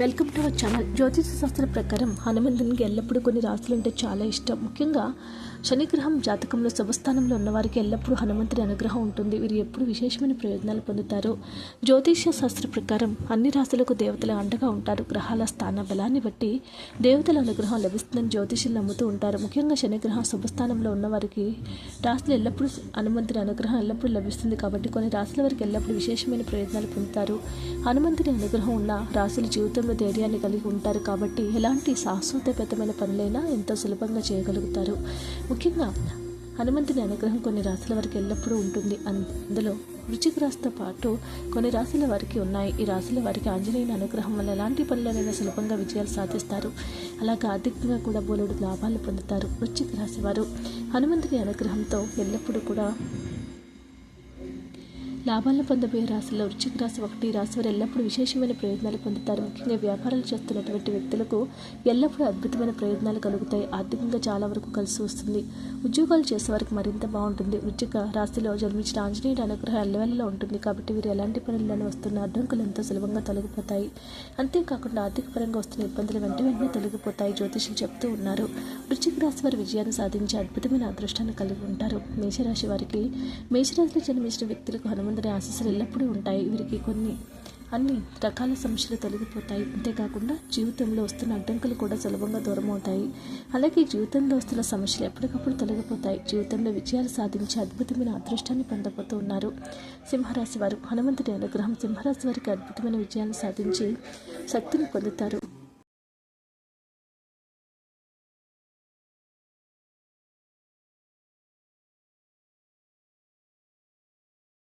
Welcome to our channel. జ్యోతిష శాస్త్ర ప్రకారం హనుమంతునికి ఎల్లప్పుడూ కొన్ని రాశులు అంటే చాలా ఇష్టం. ముఖ్యంగా శనిగ్రహం జాతకంలో శుభస్థానంలో ఉన్నవారికి ఎల్లప్పుడూ హనుమంతుడి అనుగ్రహం ఉంటుంది. వీరు ఎప్పుడు విశేషమైన ప్రయోజనాలు పొందుతారు. జ్యోతిష శాస్త్ర ప్రకారం అన్ని రాశులకు దేవతలు అండగా ఉంటారు. గ్రహాల స్థాన బలాన్ని బట్టి దేవతల అనుగ్రహం లభిస్తుందని జ్యోతిషులు నమ్ముతూ ఉంటారు. ముఖ్యంగా శనిగ్రహం శుభస్థానంలో ఉన్నవారికి రాశులు ఎల్లప్పుడూ హనుమంతుడి అనుగ్రహం ఎల్లప్పుడూ లభిస్తుంది కాబట్టి కొన్ని రాశుల వారికి ఎల్లప్పుడూ విశేషమైన ప్రయోజనాలు పొందుతారు. హనుమంతుడి అనుగ్రహం ఉన్న రాశుల జీవితంలో ధైర్యాన్ని కలిగి ఉంటారు కాబట్టి ఎలాంటి శాశ్వతపేతమైన పనులైనా ఎంతో సులభంగా చేయగలుగుతారు. ముఖ్యంగా హనుమంతుని అనుగ్రహం కొన్ని రాశుల వారికి ఎల్లప్పుడూ ఉంటుంది. అందులో వృచ్చిక రాశితో పాటు కొన్ని రాశుల వారికి ఉన్నాయి. ఈ రాశుల వారికి ఆంజనేయుని అనుగ్రహం వల్ల ఎలాంటి పనులనైనా సులభంగా విజయాలు సాధిస్తారు. అలాగే ఆర్థికంగా కూడా బోలెడు లాభాలు పొందుతారు వృచ్చిక రాశి వారు. హనుమంతుని అనుగ్రహంతో ఎల్లప్పుడూ కూడా లాభాలను పొందబోయే రాశుల్లో వృశ్చిక రాశి ఒకటి రాశి వారు ఎల్లప్పుడూ విశేషమైన ప్రయోజనాలు పొందుతారు. ముఖ్యంగా వ్యాపారాలు చేస్తున్నటువంటి వ్యక్తులకు ఎల్లప్పుడూ అద్భుతమైన ప్రయోజనాలు కలుగుతాయి. ఆర్థికంగా చాలా వరకు కలిసి వస్తుంది. ఉద్యోగాలు చేసే వారికి మరింత బాగుంటుంది. వృశ్చిక రాశిలో జన్మించిన ఆంజనేయుడి అనుగ్రహం ఎల్లవెల్లలో ఉంటుంది కాబట్టి వీరు ఎలాంటి పనులను వస్తున్న అడ్డంకులు ఎంతో సులభంగా తొలగిపోతాయి. అంతేకాకుండా ఆర్థిక పరంగా వస్తున్న ఇబ్బందులు వెంట వెంటనే తొలగిపోతాయి జ్యోతిషులు చెప్తూ ఉన్నారు. వృశ్చిక రాశి వారి విజయాన్ని సాధించే అద్భుతమైన అదృష్టాన్ని కలిగి ఉంటారు. మేషరాశి వారికి మేషరాశిలో జన్మించిన వ్యక్తులకు హనుమంతుడి ఆశీస్సులు ఎల్లప్పుడూ ఉంటాయి. వీరికి కొన్ని అన్ని రకాల సమస్యలు తొలగిపోతాయి. అంతేకాకుండా జీవితంలో వస్తున్న అడ్డంకులు కూడా సులభంగా దూరం అవుతాయి. అలాగే జీవితంలో వస్తున్న సమస్యలు ఎప్పటికప్పుడు తొలగిపోతాయి. జీవితంలో విజయాలు సాధించి అద్భుతమైన అదృష్టాన్ని పొందబోతూ ఉన్నారు. సింహరాశి వారు హనుమంతుడి అనుగ్రహం సింహరాశి వారికి అద్భుతమైన విజయాన్ని సాధించి శక్తిని పొందుతారు.